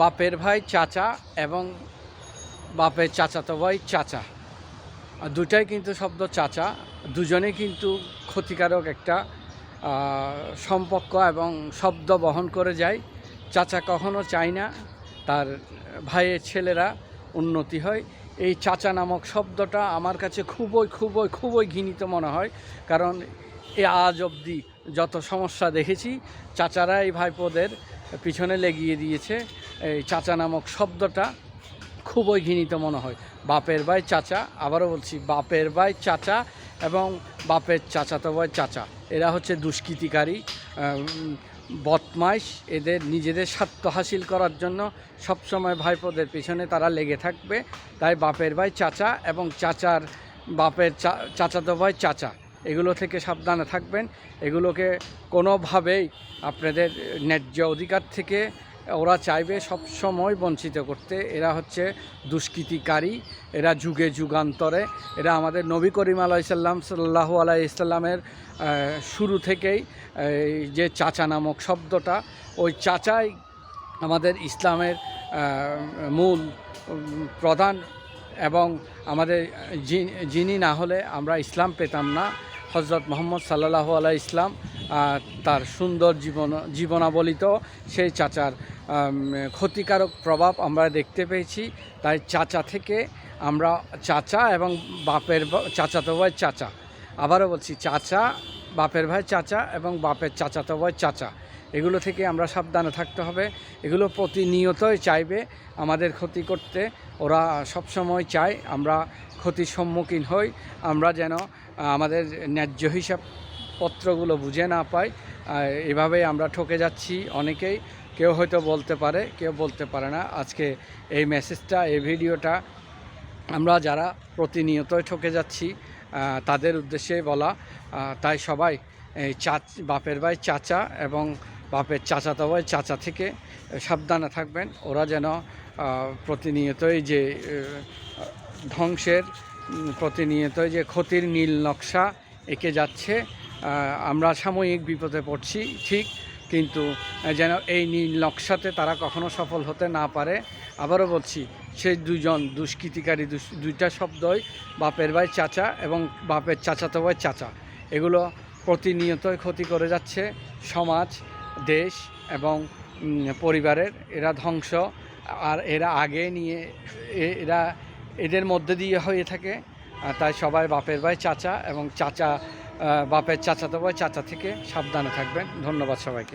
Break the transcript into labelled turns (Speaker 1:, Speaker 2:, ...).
Speaker 1: বাপের ভাই চাচা এবং বাপের চাচাতো ভাই চাচা। দুটাই কিন্তু শব্দ চাচা। দুজনেই কিন্তু ক্ষতিকারক একটা সম্পর্ক এবং শব্দ বহন করে যায়। চাচা কখনো চায় না, তার ভাইয়ের ছেলেরা উন্নতি হয়। এই চাচা নামক শব্দটা আমার কাছে খুবই খুবই খুবই ঘৃণিত মনে হয়। কারণ এ আজ অবধি যত সমস্যা দেখেছি, চাচারা এই ভাইপোদের পিছনে লেগিয়ে দিয়েছে। এই চাচা নামক শব্দটা খুবই ঘৃণিত মনে হয়। বাপের ভাই চাচা, আবারও বলছি, বাপের ভাই চাচা এবং বাপের চাচাতো ভাই চাচা। এরা হচ্ছে দুষ্কৃতিকারী বদমাইশ, এদের নিজেদের স্বার্থ হাসিল করার জন্য সবসময় ভাইপোদের পেছনে তারা লেগে থাকবে। তাই বাপের ভাই চাচা এবং চাচার, বাপের চাচাতো ভাই চাচা, এগুলো থেকে সাবধানে থাকবেন। এগুলোকে কোনোভাবেই আপনাদের ন্যায্য অধিকার থেকে ওরা চাইবে সব সময় বঞ্চিত করতে। এরা হচ্ছে দুষ্কৃতিকারী, এরা যুগে যুগান্তরে। এরা আমাদের নবী করিম আলাইসাল্লাম সাল্লাহ আলাইসাল্লামের শুরু থেকেই যে চাচা নামক শব্দটা, ওই চাচাই আমাদের ইসলামের মূল প্রধান এবং আমাদের যিনি না হলে আমরা ইসলাম পেতাম না। হজরত মোহাম্মদ সাল্লাহ আলাই ইসলাম তার সুন্দর জীবন, জীবনাবলিত সেই চাচার ক্ষতিকারক প্রভাব আমরা দেখতে পেয়েছি। তাই চাচা থেকে আমরা চাচা এবং বাপের চাচাতো ভাই চাচা। আবারও বলছি, চাচা, বাপের ভাই চাচা এবং বাপের চাচাতো ভাই চাচা। এগুলো থেকে আমরা সাবধানে থাকতে হবে। এগুলো প্রতিনিয়তই চাইবে আমাদের ক্ষতি করতে। ওরা সবসময় চায় আমরা ক্ষতির সম্মুখীন হই। আমরা যেন আমাদের ন্যায্য হিসাব পত্রগুলো বুঝে না পাই এভাবেই আমরা ঠকে যাচ্ছি অনেকেই। কেউ হয়তো বলতে পারে, কেউ বলতে পারে না। আজকে এই মেসেজটা এই ভিডিওটা আমরা যারা প্রতিনিয়তই ঠকে যাচ্ছি তাদের উদ্দেশ্যে বলা তাই সবাই এই চা বাপের ভাই চাচা এবং বাপের চাচাতো ভাই চাচা থেকে সাবধানে থাকবেন। ওরা যেন প্রতিনিয়তই যে ধ্বংসের প্রতিনিয়তই যে ক্ষতির নীল নকশা এঁকে যাচ্ছে আমরা সাময়িক বিপদে পড়ছি, ঠিক, কিন্তু যেন এই নকশাতে তারা কখনো সফল হতে না পারে। আবারও বলছি, সেই দুজন দুষ্কৃতিকারী দুইটা শব্দই বাপের ভাই চাচা এবং বাপের চাচাতো ভাই চাচা। এগুলো প্রতিনিয়তই ক্ষতি করে যাচ্ছে সমাজ, দেশ এবং পরিবারের। এরা ধ্বংস, আর এরা আগে নিয়ে এরা এদের মধ্যে দিয়ে হয়ে থাকে। তাই সবাই বাপের ভাই চাচা এবং চাচা বাপের চাচাতো দেবো চাচা থেকে সাবধানে থাকবেন। ধন্যবাদ সবাইকে।